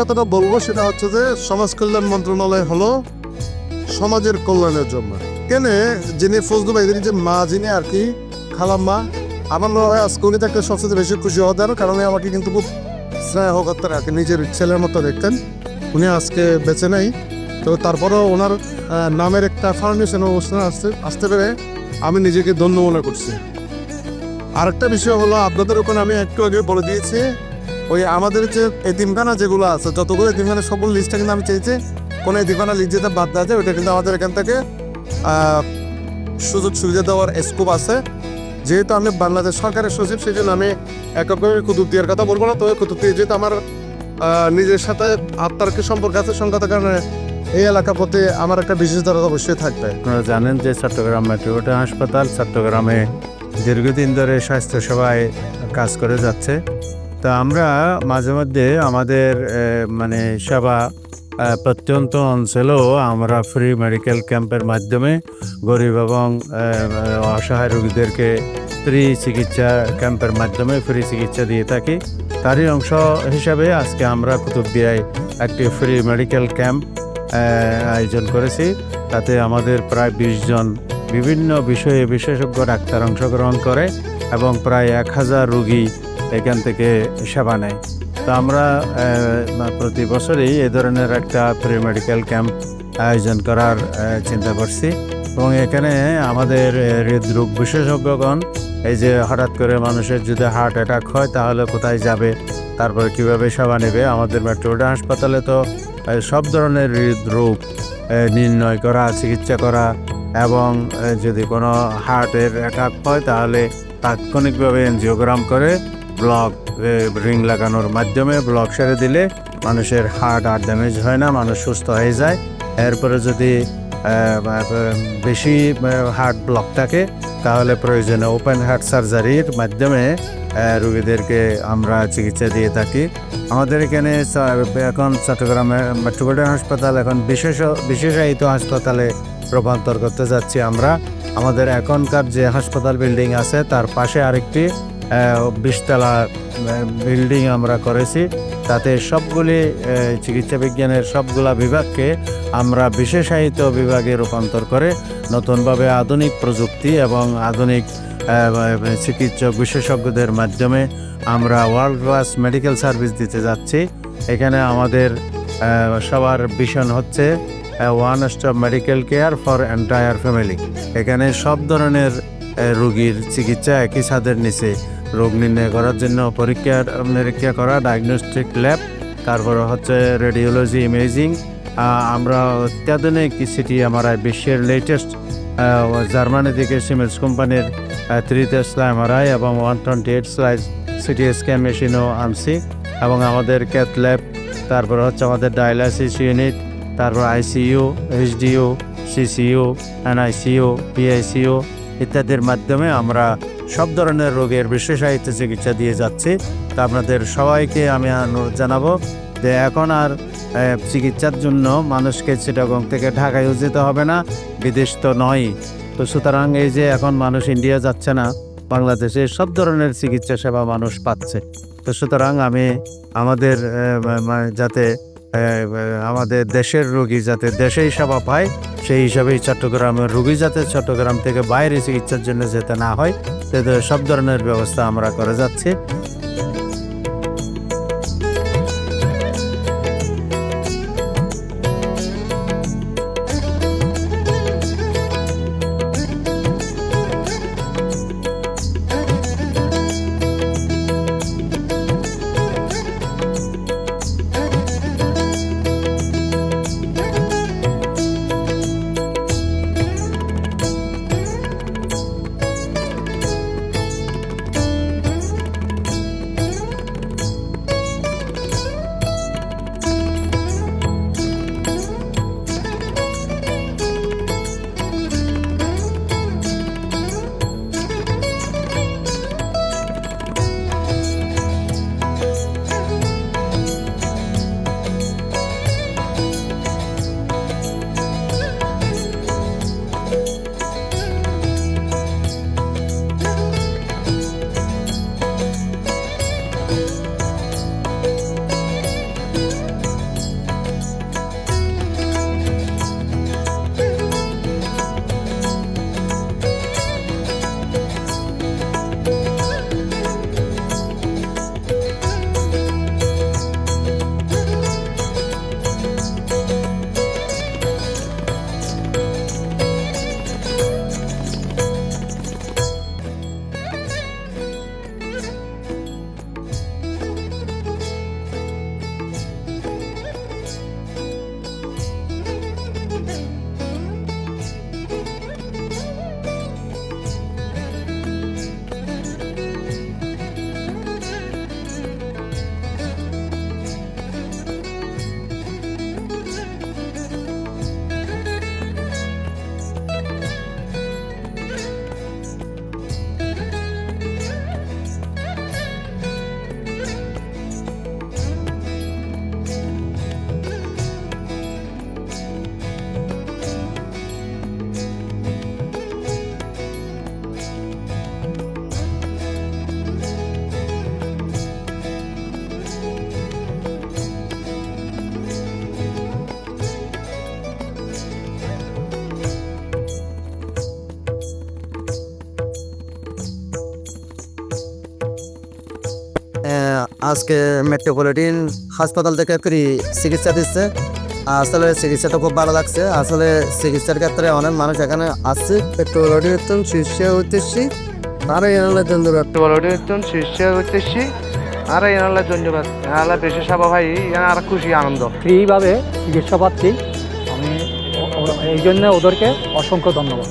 কথাটা বলব, সেটা হচ্ছে যে সমাজ কল্যাণ মন্ত্রণালয় হলো সমাজের কল্যাণের জন্য। কেন যিনি ফজলু ভাই যে মা, যিনি আর কি, খালাম্মা, আমার মনে হয় আজকে উনি থাকতে সবচেয়ে বেশি খুশি হতেন কারণ উনি আমাকে কিন্তু খুব স্নেহ করতেন আর কি, নিজের ছেলের মতো দেখতেন। উনি আজকে বেঁচে নেই। তো তারপরেও ওনার নামের একটা ফাউন্ডেশন অনুষ্ঠান আসতে আসতে পেরে আমি নিজেকে ধন্য মনে করছি। আরেকটা বিষয় হলো, আপনাদের ওখানে আমি একটু আগে বলে দিয়েছি ওই আমাদের যে এতিমখানা যেগুলো আছে, যতগুলো এতিমখানা সবগুলো লিস্টটা কিন্তু আমি চেয়েছি কোনো এতিমখানা লিস্ট যেটা বাদ দেওয়া যায় ওটা কিন্তু আমাদের এখান থেকে সুযোগ সুবিধা দেওয়ার স্কোপ আছে। যেহেতু আমি বাংলাদেশ সরকারের সচিব সেই জন্য আমি এককভাবে কুতুবদিয়ার কথা বলব না। তো তবে কুতুবদিয়া যেহেতু আমার নিজের সাথে আত্মার কি সম্পর্ক আছে সংখ্যাতার কারণে এই এলাকা প্রতি আমার একটা বিশেষ দরদ অবশ্যই থাকবে। আপনারা জানেন যে চট্টগ্রাম মেট্রোপলিটন হাসপাতাল চট্টগ্রামে দীর্ঘদিন ধরে স্বাস্থ্যসেবায় কাজ করে যাচ্ছে। তো আমরা মাঝে মধ্যে আমাদের মানে সেবা প্রত্যন্ত অঞ্চলেও আমরা ফ্রি মেডিকেল ক্যাম্পের মাধ্যমে গরিব এবং অসহায় রোগীদেরকে ফ্রি চিকিৎসা ক্যাম্পের মাধ্যমে ফ্রি চিকিৎসা দিয়ে থাকি। তারই অংশ হিসাবে আজকে আমরা কুতুবদিয়ায় একটি ফ্রি মেডিকেল ক্যাম্প আয়োজন করেছি। তাতে আমাদের প্রায় বিশ জন বিভিন্ন বিষয়ে বিশেষজ্ঞ ডাক্তার অংশগ্রহণ করে এবং প্রায় এক হাজার রুগী এখান থেকে সেবা নেয়। তো আমরা প্রতি বছরই এ ধরনের একটা প্রি মেডিকেল ক্যাম্প আয়োজন করার চিন্তা করছি। এবং এখানে আমাদের হৃদরোগ বিশেষজ্ঞগণ, এই যে হঠাৎ করে মানুষের যদি হার্ট অ্যাটাক হয়, তাহলে কোথায় যাবে? তারপরে কীভাবে সেবা নেবে? আমাদের মেট্রোডা হাসপাতালে তো সব ধরনের হৃদরোগ নির্ণয় করা, চিকিৎসা করা এবং যদি কোনো হার্টের অ্যাটাক হয়, তাহলে তাৎক্ষণিকভাবে এনজিওগ্রাম করে ব্লক রিং লাগানোর মাধ্যমে ব্লক সেরে দিলে মানুষের হার্ট আর ড্যামেজ হয় না, মানুষ সুস্থ হয়ে যায়। এরপরে যদি বেশি হার্ট ব্লক থাকে, তাহলে প্রয়োজনে ওপেন হার্ট সার্জারির মাধ্যমে রোগীদেরকে আমরা চিকিৎসা দিয়ে থাকি। আমাদের এখানে এখন চট্টগ্রামে মেট্রোপলিটন হাসপাতাল এখন বিশেষ, বিশেষায়িত হাসপাতালে রূপান্তর করতে যাচ্ছি আমরা। আমাদের এখনকার যে হাসপাতাল বিল্ডিং আছে, তার পাশে আরেকটি বিশতলা বিল্ডিং আমরা করেছি। তাতে সবগুলি চিকিৎসা বিজ্ঞানের সবগুলা বিভাগকে আমরা বিশেষায়িত বিভাগে রূপান্তর করে নতুনভাবে আধুনিক প্রযুক্তি এবং আধুনিক চিকিৎসক বিশেষজ্ঞদের মাধ্যমে আমরা ওয়ার্ল্ড ক্লাস মেডিকেল সার্ভিস দিতে যাচ্ছি। এখানে আমাদের সবার ভিশন হচ্ছে one stop medical care for entire family এখানে সব ধরনের রোগীর চিকিৎসা একই ছাদের নিচে। রোগ নির্ণয় করার জন্য পরীক্ষা নিরীক্ষা করা ডায়াগনস্টিক ল্যাব তারপরে হচ্ছে রেডিওলজি ইমেজিং আমরা অত্যাধুনিক সিটি এমআরআই, বিশ্বের লেটেস্ট জার্মানি থেকে সিমেন্স কোম্পানির থ্রি টেসলা এমআরআই এবং one twenty eight slice CT scan মেশিনও আনছি। এবং আমাদের ক্যাথ ল্যাব তারপর হচ্ছে আমাদের ডায়ালাইসিস ইউনিট তারপর ICU HDU CCU NICU PICU ইত্যাদির মাধ্যমে আমরা সব ধরনের রোগের বিশেষায়িত চিকিৎসা দিয়ে যাচ্ছি। তা আপনাদের সবাইকে আমি অনুরোধ জানাব যে এখন আর চিকিৎসার জন্য মানুষকে চিটাগং থেকে ঢাকায়ও যেতে হবে না, বিদেশ তো নয় তো সুতরাং এই যে এখন মানুষ ইন্ডিয়া যাচ্ছে না, বাংলাদেশে সব ধরনের চিকিৎসা সেবা মানুষ পাচ্ছে। তো সুতরাং আমি আমাদের যাতে আমাদের দেশের রোগী যাতে দেশেই সেবা পায় সেই হিসাবেই চট্টগ্রামের রুগী যাতে চট্টগ্রাম থেকে বাইরে চিকিৎসার জন্য যেতে না হয় সব ধরনের ব্যবস্থা আমরা করে যাচ্ছি। আজকে মেট্রোপলিটিন হাসপাতাল থেকে ফ্রি চিকিৎসা দিচ্ছে। আসলে চিকিৎসাটা খুব ভালো লাগছে। আসলে চিকিৎসার ক্ষেত্রে অনেক মানুষ এখানে আসছে মেট্রোপলিটন শীর্ষে উদ্দেশ্যে আর এনালে ধন্যবাদ মেট্রোপলিটন শীর্ষে উদ্দেশ্যে আর এনালা ধন্যবাদ এনালা বেশি সভা ভাই আর খুশি আনন্দ। ফ্রিভাবে চিকিৎসা পাচ্ছি। আমি এই জন্য ওদেরকে অসংখ্য ধন্যবাদ।